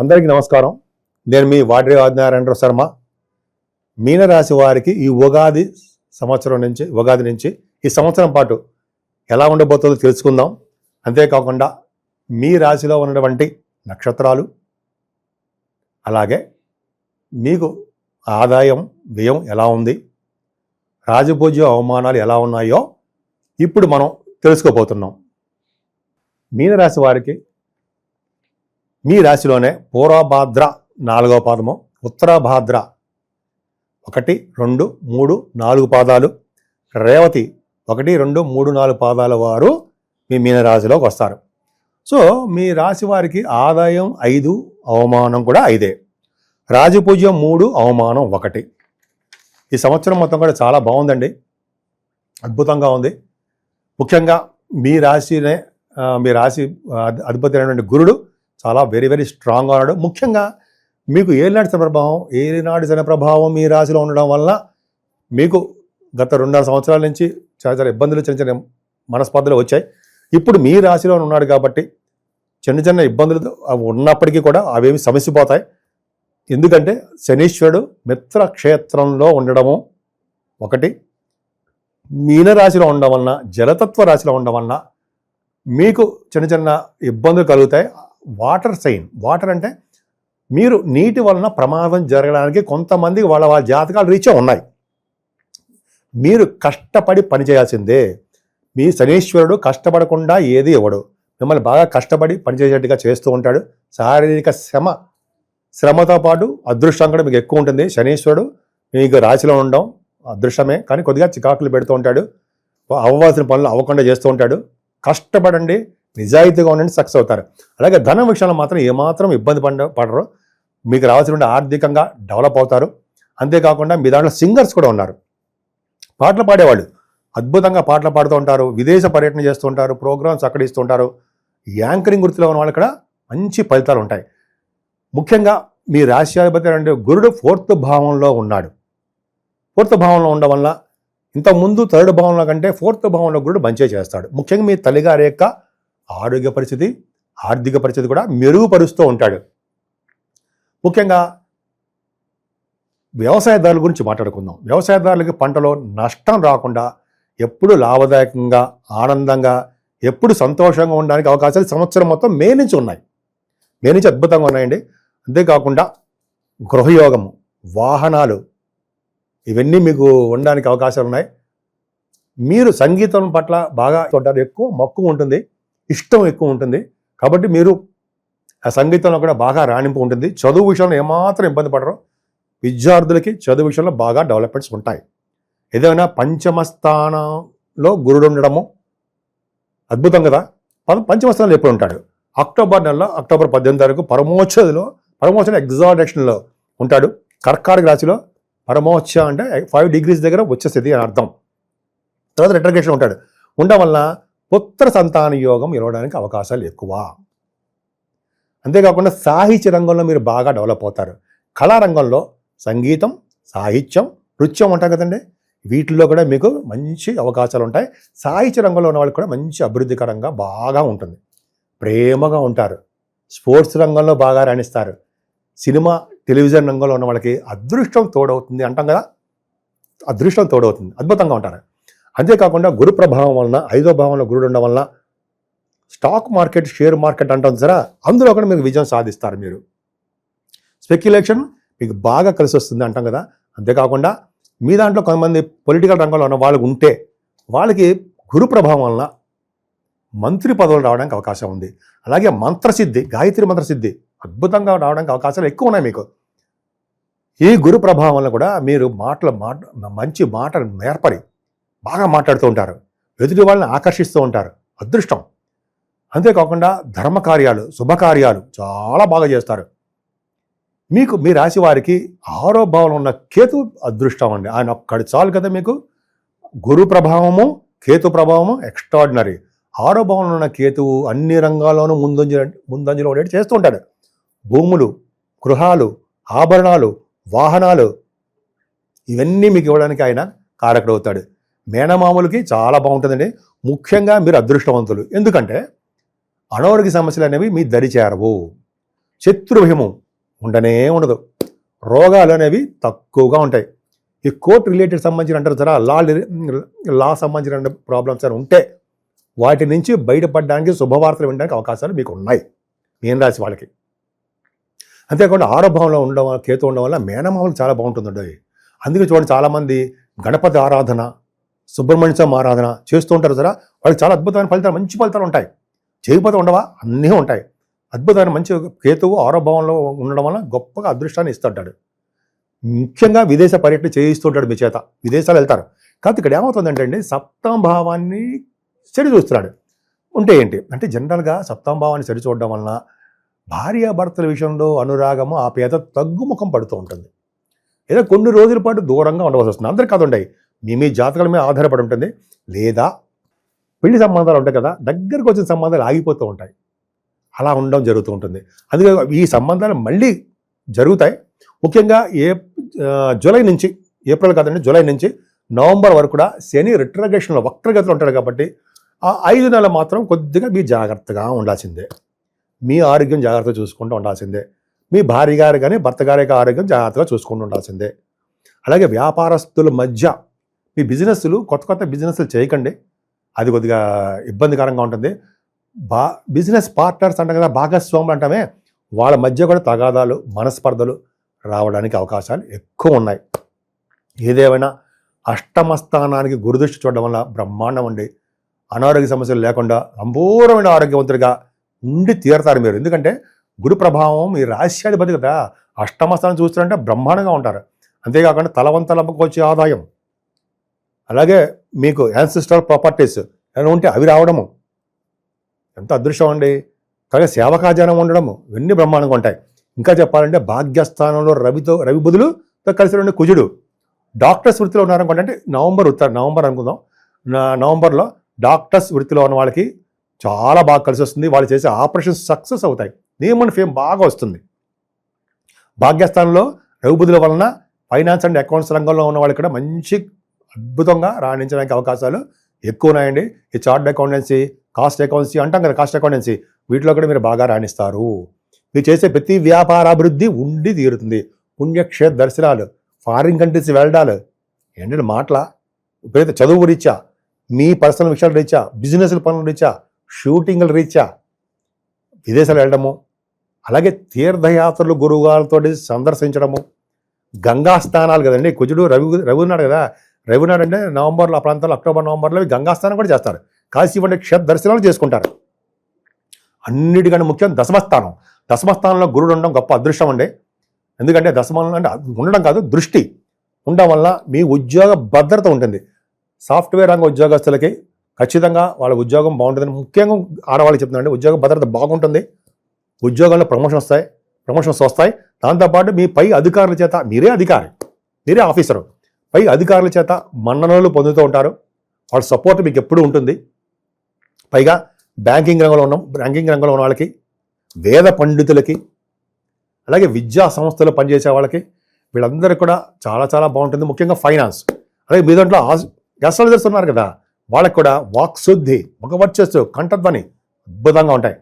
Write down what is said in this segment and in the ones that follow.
అందరికీ నమస్కారం. నేను మీ వాడ్రే ఆదినారాయణరావు శర్మ. మీనరాశి వారికి ఈ ఉగాది సంవత్సరం నుంచి ఉగాది నుంచి ఈ సంవత్సరం పాటు ఎలా ఉండబోతుందో తెలుసుకుందాం. అంతేకాకుండా మీ రాశిలో ఉన్నటువంటి నక్షత్రాలు అలాగే మీకు ఆదాయం వ్యయం ఎలా ఉంది రాజపూజ్య అవమానాలు ఎలా ఉన్నాయో ఇప్పుడు మనం తెలుసుకోబోతున్నాం. మీనరాశి వారికి మీ రాశిలోనే పూర్వభాద్ర నాలుగవ పాదము ఉత్తరభాద్ర ఒకటి రెండు మూడు నాలుగు పాదాలు రేవతి ఒకటి రెండు మూడు నాలుగు పాదాల వారు మీ మీనరాశిలోకి వస్తారు. సో మీ రాశి వారికి ఆదాయం ఐదు అవమానం కూడా ఐదే. రాజపూజ్యం మూడు అవమానం ఒకటి. ఈ సంవత్సరం మొత్తం కూడా చాలా బాగుందండి. అద్భుతంగా ఉంది. ముఖ్యంగా మీ రాశినే మీ రాశి ఆ, అధిపతి అయినటువంటి గురుడు చాలా వెరీ వెరీ స్ట్రాంగ్గా ఉన్నాడు. ముఖ్యంగా మీకు ఏనాటి శని ప్రభావం ఏనాటి శని ప్రభావం మీ రాశిలో ఉండడం వల్ల మీకు గత రెండున్నర సంవత్సరాల నుంచి చాలా చాలా ఇబ్బందులు చిన్న చిన్న మనస్పర్ధలు వచ్చాయి. ఇప్పుడు మీ రాశిలో ఉన్నాడు కాబట్టి చిన్న చిన్న ఇబ్బందులు అవి ఉన్నప్పటికీ కూడా అవేమి సమస్యపోతాయి ఎందుకంటే శనీశ్వరుడు మిత్ర క్షేత్రంలో ఉండడము ఒకటి. మీన రాశిలో ఉండడం వలన జలతత్వ రాశిలో ఉండడం వలన మీకు చిన్న చిన్న ఇబ్బందులు కలుగుతాయి. Water sign. వాటర్ అంటే మీరు నీటి వలన ప్రమాదం జరగడానికి కొంతమంది వాళ్ళ వాళ్ళ జాతకాలు రీచే ఉన్నాయి. మీరు కష్టపడి పని చేయాల్సిందే. మీ శనీశ్వరుడు కష్టపడకుండా ఏది ఇవ్వడు. మిమ్మల్ని బాగా కష్టపడి పనిచేసేట్టుగా చేస్తూ ఉంటాడు. శారీరక శ్రమ శ్రమతో పాటు అదృష్టం కూడా మీకు ఎక్కువ ఉంటుంది. శనీశ్వరుడు మీకు రాశిలో ఉండడం అదృష్టమే. కానీ కొద్దిగా చికాకులు పెడుతూ ఉంటాడు. అవ్వాల్సిన పనులు అవ్వకుండా చేస్తూ ఉంటాడు. కష్టపడండి. నిజాయితీగా ఉండండి సక్సెస్ అవుతారు. అలాగే ధనం విషయంలో మాత్రం ఏమాత్రం ఇబ్బంది పడ పడరు. మీకు రావాల్సిన ఆర్థికంగా డెవలప్ అవుతారు. అంతేకాకుండా మీ దాంట్లో సింగర్స్ కూడా ఉన్నారు. పాటలు పాడేవాళ్ళు. అద్భుతంగా పాటలు పాడుతూ ఉంటారు విదేశ పర్యటన చేస్తూ ఉంటారు ప్రోగ్రామ్స్ అక్కడ ఇస్తూ ఉంటారు. యాంకరింగ్ వృత్తిలో ఉన్న వాళ్ళు కూడా మంచి ఫలితాలు ఉంటాయి. ముఖ్యంగా మీ రాశ్యాధిపతి అంటే గురుడు ఫోర్త్ భావంలో ఉన్నాడు. ఫోర్త్ భావంలో ఉండడం వల్ల ఇంతకుముందు థర్డ్ భావంలో కంటే ఫోర్త్ భావంలో గురుడు మంచిగా చేస్తాడు. ముఖ్యంగా మీ తల్లిగారి యొక్క ఆరోగ్య పరిస్థితి ఆర్థిక పరిస్థితి కూడా మెరుగుపరుస్తూ ఉంటాడు. ముఖ్యంగా వ్యవసాయదారుల గురించి మాట్లాడుకుందాం. వ్యవసాయదారులకి పంటలో నష్టం రాకుండా ఎప్పుడు లాభదాయకంగా ఆనందంగా ఎప్పుడు సంతోషంగా ఉండడానికి అవకాశాలు సంవత్సరం మొత్తం మే నుంచి ఉన్నాయి. మే నుంచి అద్భుతంగా ఉన్నాయండి. అంతేకాకుండా గృహయోగము వాహనాలు ఇవన్నీ మీకు ఉండడానికి అవకాశాలు ఉన్నాయి. మీరు సంగీతం పట్ల బాగా ఉంటారు ఎక్కువ మక్కువ ఉంటుంది. ఇష్టం ఎక్కువ ఉంటుంది. కాబట్టి మీరు ఆ సంగీతంలో కూడా బాగా రాణింపు ఉంటుంది. చదువు విషయంలో ఏమాత్రం ఇబ్బంది పడరు. విద్యార్థులకి చదువు విషయంలో బాగా డెవలప్మెంట్స్ ఉంటాయి. ఏదైనా పంచమ స్థానంలో గురుడు ఉండడము అద్భుతం కదా. పం- పంచమ స్థానంలో ఎప్పుడు ఉంటాడు? అక్టోబర్ నెలలో అక్టోబర్ పద్దెనిమిది తారీఖు పరమోచ్చలో పరమోచ్చ ఎగ్జాడక్షన్లో ఉంటాడు. కర్కాటక రాశిలో పరమోచ్చ అంటే ఫైవ్ డిగ్రీస్ దగ్గర వచ్చే స్థితి అని అర్థం. తర్వాత రిటర్గేషన్ ఉంటాడు. ఉండడం వల్ల పుత్ర సంతాన యోగం ఇవ్వడానికి అవకాశాలు ఎక్కువ. అంతేకాకుండా సాహిత్య రంగంలో మీరు బాగా డెవలప్ అవుతారు. కళారంగంలో సంగీతం సాహిత్యం నృత్యం ఉంటాం కదండి. వీటిల్లో కూడా మీకు మంచి అవకాశాలు ఉంటాయి. సాహిత్య రంగంలో ఉన్న వాళ్ళకి కూడా మంచి అభివృద్ధికరంగా బాగా ఉంటుంది. ప్రేమగా ఉంటారు. స్పోర్ట్స్ రంగంలో బాగా రాణిస్తారు. సినిమా టెలివిజన్ రంగంలో ఉన్న వాళ్ళకి అదృష్టం తోడవుతుంది అంటాం కదా? అదృష్టం తోడవుతుంది. అద్భుతంగా ఉంటారు. అంతేకాకుండా గురు ప్రభావం వలన ఐదో భావంలో గురుడు ఉండడం వలన స్టాక్ మార్కెట్ షేర్ మార్కెట్ అంటాం సరే అందులో కూడా మీకు విజయం సాధిస్తారు మీరు. స్పెక్యులేషన్ మీకు బాగా కలిసి వస్తుంది అంటాం కదా. అంతేకాకుండా మీ దాంట్లో కొంతమంది పొలిటికల్ రంగంలో ఉన్న వాళ్ళకు ఉంటే వాళ్ళకి గురు ప్రభావం వలన మంత్రి పదవులు రావడానికి అవకాశం ఉంది. అలాగే మంత్రసిద్ధి గాయత్రి మంత్రసిద్ధి అద్భుతంగా రావడానికి అవకాశాలు ఎక్కువ ఉన్నాయి మీకు. ఈ గురు ప్రభావం వల్ల కూడా మీరు మాటలు మాట మంచి మాటలు నేర్పడి బాగా మాట్లాడుతూ ఉంటారు. ఎదుటి వాళ్ళని ఆకర్షిస్తూ ఉంటారు. అదృష్టం. అంతేకాకుండా ధర్మకార్యాలు శుభకార్యాలు చాలా బాగా చేస్తారు. మీకు మీ రాశి వారికి ఆరో భావంలో ఉన్న కేతు అదృష్టం అండి. ఆయన ఒక్కడి చాలు కదా మీకు? గురు ప్రభావము కేతు ప్రభావము ఎక్స్ట్రాడినరీ ఆరో భావంలో ఉన్న కేతువు అన్ని రంగాల్లోనూ ముందంజ ముందంజలో ఉండేది చేస్తూ ఉంటాడు. భూములు గృహాలు ఆభరణాలు వాహనాలు ఇవన్నీ మీకు ఇవ్వడానికి ఆయన కారకుడు అవుతాడు. మేనమామలకి చాలా బాగుంటుందండి. ముఖ్యంగా మీరు అదృష్టవంతులు. ఎందుకంటే అనారోగ్య సమస్యలు అనేవి మీ దరి చేరవు. శత్రుభయము ఉండనే ఉండదు. రోగాలు అనేవి తక్కువగా ఉంటాయి. ఈ కోర్ట్ రిలేటెడ్ సంబంధించిన అంటారు సరే లా లా సంబంధించిన ప్రాబ్లమ్స్ అని ఉంటే వాటి నుంచి బయటపడడానికి శుభవార్తలు వినడానికి అవకాశాలు మీకు ఉన్నాయి. మీన రాశి వాళ్ళకి. అంతేకాకుండా ఆరోభంలో ఉండడం వల్ల కేతు ఉండడం వల్ల మేనమామలు చాలా బాగుంటుందండి. అందుకే చూడండి చాలామంది గణపతి ఆరాధన సుబ్రహ్మణ్య స్వామి ఆరాధన చేస్తూ ఉంటారు సరే వాళ్ళకి చాలా అద్భుతమైన ఫలితాలు మంచి ఫలితాలు ఉంటాయి. చేయకపోతే ఉండవా? అన్నీ ఉంటాయి. అద్భుతమైన మంచి కేతువు ఆరోభావంలో ఉండడం వల్ల గొప్పగా అదృష్టాన్ని ఇస్తుంటాడు. ముఖ్యంగా విదేశ పర్యటన చేయిస్తుంటాడు మీ చేత. విదేశాలు వెళ్తారు. కాబట్టి ఇక్కడ ఏమవుతుందంటే అండి సప్తమ భావాన్ని సరిచూస్తున్నాడు ఉంటే ఏంటి? అంటే జనరల్గా సప్తమ భావాన్ని సరి చూడడం వలన భార్యాభర్తల విషయంలో అనురాగము ఆ పేద తగ్గుముఖం పడుతూ ఉంటుంది. ఏదో కొన్ని రోజుల పాటు దూరంగా ఉండవలసి వస్తుంది. అందరికీ కాదు మీ మీ జాతకాల మీద ఆధారపడి ఉంటుంది. లేదా పెళ్ళి సంబంధాలు ఉంటాయి కదా దగ్గరకు వచ్చిన సంబంధాలు ఆగిపోతూ ఉంటాయి. అలా ఉండడం జరుగుతూ ఉంటుంది. అందుకే ఈ సంబంధాలు మళ్ళీ జరుగుతాయి. ముఖ్యంగా ఏ జూలై నుంచి ఏప్రిల్ కాదండి జూలై నుంచి నవంబర్ వరకు కూడా శని రిట్రగేషన్లో వక్రగతిలో ఉంటాడు కాబట్టి ఆ ఐదు నెలలు మాత్రం కొద్దిగా మీ జాగ్రత్తగా ఉండాల్సిందే. మీ ఆరోగ్యం జాగ్రత్తగా చూసుకుంటూ ఉండాల్సిందే. మీ భార్య గారు కానీ భర్త గారి యొక్క ఆరోగ్యం జాగ్రత్తగా చూసుకుంటూ ఉండాల్సిందే. అలాగే వ్యాపారస్తుల మధ్య మీ బిజినెస్లు కొత్త కొత్త బిజినెస్లు చేయకండి. అది కొద్దిగా ఇబ్బందికరంగా ఉంటుంది. బా బిజినెస్ పార్ట్నర్స్ అంటాం కదా భాగస్వాములు అంటామే. వాళ్ళ మధ్య కూడా తగాదాలు మనస్పర్ధలు రావడానికి అవకాశాలు ఎక్కువ ఉన్నాయి. ఏదేమైనా అష్టమస్థానానికి గురుదృష్టి చూడడం వల్ల బ్రహ్మాండం ఉండి అనారోగ్య సమస్యలు లేకుండా సంపూర్ణమైన ఆరోగ్యవంతుడిగా ఉండి తీరతారు మీరు. ఎందుకంటే గురు ప్రభావం మీ రాశ్యాధిపతి కదా. అష్టమస్థానం చూస్తారంటే బ్రహ్మాండంగా ఉంటారు. అంతేకాకుండా తలవంతలకు వచ్చే ఆదాయం అలాగే మీకు యాన్సిస్టర్ ప్రాపర్టీస్ ఏమైనా ఉంటే అవి రావడము. ఎంత అదృష్టం అండి. అలాగే సేవకాజనం ఉండడము. ఇవన్నీ బ్రహ్మాండంగా ఉంటాయి. ఇంకా చెప్పాలంటే భాగ్యస్థానంలో రవితో రవి బుధులు కలిసి ఉండే కుజుడు. డాక్టర్స్ వృత్తిలో ఉన్నారనుకోండి అంటే నవంబర్ ఉత్తర నవంబర్ అనుకుందాం. నవంబర్లో డాక్టర్స్ వృత్తిలో ఉన్న వాళ్ళకి చాలా బాగా కలిసి వస్తుంది. వాళ్ళు చేసే ఆపరేషన్స్ సక్సెస్ అవుతాయి. నేమ్ అండ్ ఫేమ్ బాగా వస్తుంది. భాగ్యస్థానంలో రవి బుధుల వలన ఫైనాన్స్ అండ్ అకౌంట్స్ రంగంలో ఉన్న వాళ్ళకి కూడా మంచి అద్భుతంగా రాణించడానికి అవకాశాలు ఎక్కువ ఉన్నాయండి ఈ చార్ట్ అకౌంటెన్సీ కాస్ట్ అకౌంటెన్సీ అంటాం కదా కాస్ట్ అకౌంటెన్సీ వీటిలో కూడా మీరు బాగా రాణిస్తారు. మీరు చేసే ప్రతి వ్యాపారాభివృద్ధి ఉండి తీరుతుంది. పుణ్యక్షేత్ర దర్శనాలు ఫారిన్ కంట్రీస్ వెళ్ళడాలు ఏంటంటే మాటల ఇప్పుడైతే చదువు రీత్యా మీ పర్సనల్ విషయాలు రీత్యా బిజినెస్ పనుల రీత్యా షూటింగ్ల రీత్యా విదేశాలు వెళ్ళడము అలాగే తీర్థయాత్రలు గురువుగారితో సందర్శించడము గంగా స్నానాలు కదండి కుజుడు రవి రవి ఉన్నాడు కదా రవి అంటే నవంబర్లో ఆ ప్రాంతంలో అక్టోబర్ నవంబర్లో గంగాస్నానం కూడా చేస్తారు. కాశీ వంటి క్షేత్ర దర్శనాలు చేసుకుంటారు. అన్నిటికంటే ముఖ్యం దశమస్థానం. దశమస్థానంలో గురుడు ఉండడం గొప్ప అదృష్టం అండి. ఎందుకంటే దశమానం అంటే ఉండడం కాదు దృష్టి. ఉండడం వల్ల మీ ఉద్యోగ భద్రత ఉంటుంది. సాఫ్ట్వేర్ రంగ ఉద్యోగస్తులకి ఖచ్చితంగా వాళ్ళ ఉద్యోగం బాగుంటుందని ముఖ్యంగా ఆడవాళ్ళకి చెప్తున్నానండి ఉద్యోగ భద్రత బాగుంటుంది. ఉద్యోగంలో ప్రమోషన్ వస్తాయి ప్రమోషన్స్ వస్తాయి. దాంతోపాటు మీ పై అధికారుల చేత మీరే అధికారి మీరే ఆఫీసరు. పై అధికారుల చేత మన్ననలు పొందుతూ ఉంటారు. వాళ్ళ సపోర్ట్ మీకు ఎప్పుడూ ఉంటుంది. పైగా బ్యాంకింగ్ రంగంలో ఉన్న. బ్యాంకింగ్ రంగంలో ఉన్న వాళ్ళకి వేద పండితులకి అలాగే విద్యా సంస్థలు పనిచేసే వాళ్ళకి వీళ్ళందరికీ కూడా చాలా చాలా బాగుంటుంది. ముఖ్యంగా ఫైనాన్స్ అలాగే మీ దాంట్లో ఎస్ఎల్జర్స్ ఉన్నారు కదా? వాళ్ళకి కూడా వాక్శుద్ధి ఒక వర్చస్సు కంఠధ్వని అద్భుతంగా ఉంటాయి.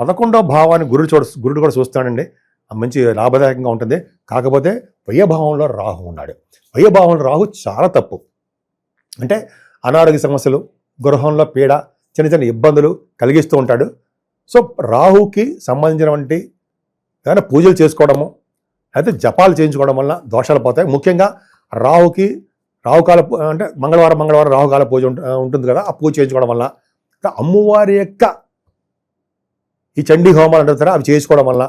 పదకొండవ భావాన్ని గురుడు చూడ గురుడు కూడా చూస్తాడండి మంచి లాభదాయకంగా ఉంటుంది. కాకపోతే వ్యయభావంలో రాహు ఉన్నాడు. వ్యయభావంలో రాహు చాలా తప్పు. అంటే అనారోగ్య సమస్యలు గృహంలో పీడ చిన్న చిన్న ఇబ్బందులు కలిగిస్తూ ఉంటాడు. సో రాహుకి సంబంధించినటువంటి ఏదైనా పూజలు చేసుకోవడము అయితే జపాలు చేయించుకోవడం వల్ల దోషాలు పోతాయి. ముఖ్యంగా రాహుకి రాహుకాల అంటే మంగళవారం మంగళవారం రాహుకాల పూజ ఉంటుంది కదా ఆ పూజ చేయించుకోవడం వల్ల. అమ్మవారి యొక్క ఈ చండీ హోమాలు అంటారు కదా, అవి చేసుకోవడం వల్ల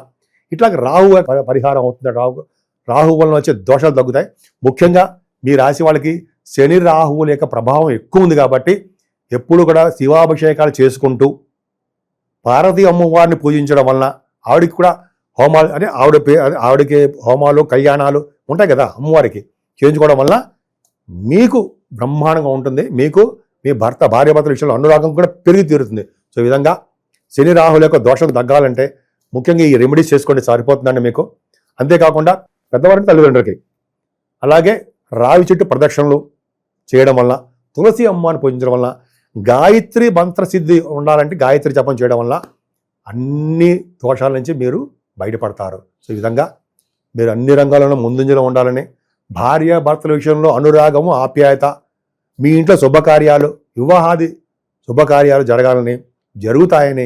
ఇట్లా రాహు పరిహారం అవుతుంది. రాహు రాహు వలన వచ్చే దోషాలు తగ్గుతాయి. ముఖ్యంగా మీ రాశి వాళ్ళకి శని రాహువుల యొక్క ప్రభావం ఎక్కువ ఉంది కాబట్టి ఎప్పుడు కూడా శివాభిషేకాలు చేసుకుంటూ పార్వతీ అమ్మవారిని పూజించడం వలన ఆవిడకి కూడా హోమాలు అంటే ఆవిడ ఆవిడకి హోమాలు కళ్యాణాలు ఉంటాయి కదా అమ్మవారికి చేయించుకోవడం వల్ల మీకు బ్రహ్మాండంగా ఉంటుంది. మీకు మీ భర్త భార్యాభర్తల విషయంలో అనురాగం కూడా పెరిగి తీరుతుంది. సో ఈ విధంగా శని రాహుల యొక్క దోషం తగ్గాలంటే ముఖ్యంగా ఈ రెమెడీస్ చేసుకోండి సరిపోతుందండి మీకు. అంతేకాకుండా పెద్దవారికి తల్లిదండ్రులకి. అలాగే రావి చెట్టు ప్రదక్షిణలు చేయడం వల్ల తులసి అమ్మని పూజించడం వల్ల గాయత్రి మంత్ర సిద్ధి ఉండాలంటే గాయత్రి జపం చేయడం వల్ల అన్ని దోషాల నుంచి మీరు బయటపడతారు. సో ఈ విధంగా మీరు అన్ని రంగాల్లోనూ ముందంజలో ఉండాలని భార్య భర్తల విషయంలో అనురాగము ఆప్యాయత మీ ఇంట్లో శుభకార్యాలు వివాహాది శుభకార్యాలు జరగాలని జరుగుతాయని